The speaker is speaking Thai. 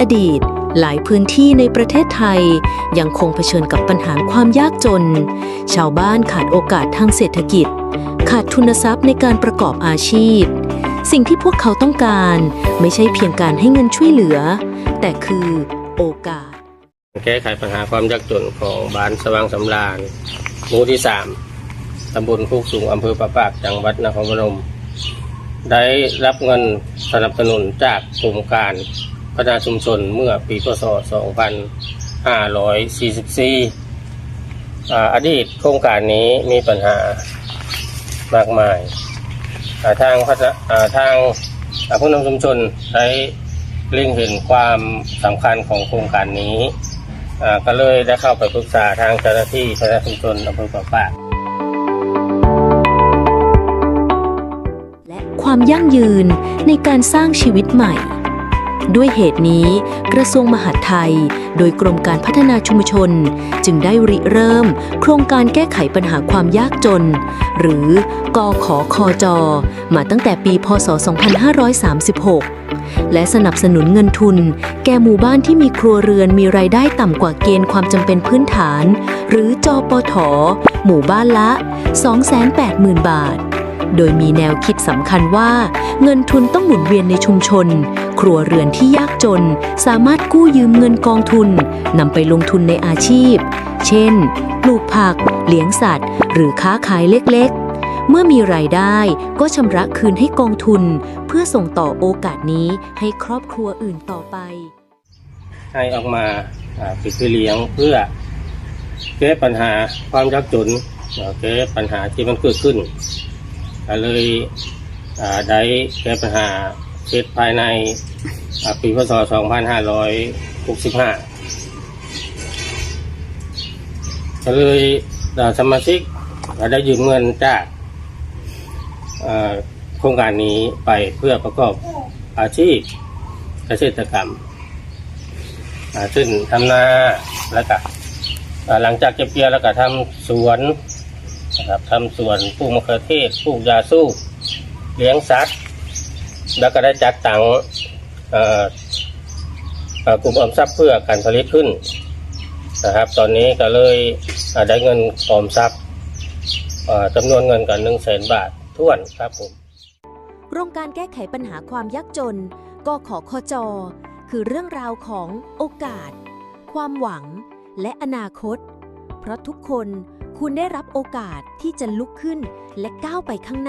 อดีต หลายพื้นที่ในประเทศไทย ยังคงเผชิญกับปัญหาความยากจน ชาวบ้านขาดโอกาสทางเศรษฐกิจ ขาดทุนทรัพย์ในการประกอบอาชีพ สิ่งที่พวกเขาต้องการ ไม่ใช่เพียงการให้เงินช่วยเหลือ แต่คือโอกาส แก้ไขปัญหาความยากจนของบ้านสว่างสำราญหมู่ที่สามตำบลโคกสูงอำเภอประปาก จังหวัดนครพนม ได้รับเงินสนับสนุนจากกรมการ ฒนาชุมชนเมื่อปีพศ 2544 อดีตโครงการนี้มีปัญหามากมาย ทางพัฒนาทางผู้นำชุมชนได้เล็งเห็นความสำคัญของโครงการนี้ ก็เลยได้เข้าไปปรึกษาทางเจ้าหน้าที่พัฒนาชุมชนอำเภอปากปากและความยั่งยืนในการสร้างชีวิตใหม่ ด้วยเหตุนี้ กระทรวงมหาดไทย โดยกรมการพัฒนาชุมชน จึงได้ริเริ่ม โครงการแก้ไขปัญหาความยากจน หรือกอขอคอจอมาตั้งแต่ปี พศ 2536และสนับสนุนเงินทุน แก่หมู่บ้านที่มีครัวเรือนมีรายได้ต่ำกว่าเกณฑ์ความจำเป็นพื้นฐาน หรือจอปทหมู่บ้านละ 280,000 บาท โดยมีแนวคิดสำคัญว่า เงินทุนต้องหมุนเวียนในชุมชน ครัวเรือนที่ยากจน สามารถกู้ยืมเงินกองทุนนำไปลงทุนในอาชีพ เช่น ปลูกผัก เลี้ยงสัตว์ หรือค้าขายเล็กๆ เมื่อมีรายได้ก็ชำระคืนให้กองทุน เพื่อส่งต่อโอกาสนี้ให้ครอบครัวอื่นต่อไป ให้ออกมาปิดเลี้ยงเพื่อแก้ปัญหาความยากจนแก้ปัญหาที่มันเกิดขึ้น ก็เลยได้แก้ปัญหาเสร็จภายในปีพศ 2565 ก็เลยอ่าสมาชิกได้ยืมเงินจากโครงการนี้ไปเพื่อประกอบอาชีพเกษตรกรรมอ่าขึ้นทำนาแล้วก็หลังจากเก็บเกี่ยวแล้วก็ทำสวน นะครับทำสวนปลูกมะเขือเทศปลูกยาสูบเลี้ยงสัตว์ แล้วก็ได้จัดตังกลุ่มออมทรัพย์เพื่อการผลิตขึ้นนะครับ ตอนนี้ก็เลยได้เงินออมทรัพย์จำนวนเงินกันหนึ่งแสนบาทท้วนครับผมโครงการแก้ไขปัญหาความยากจนกขอคจคือเรื่องราวของโอกาส ความหวัง และอนาคต เพราะทุกคน คุณได้รับโอกาสที่จะลุกขึ้นและก้าวไปข้างหน้า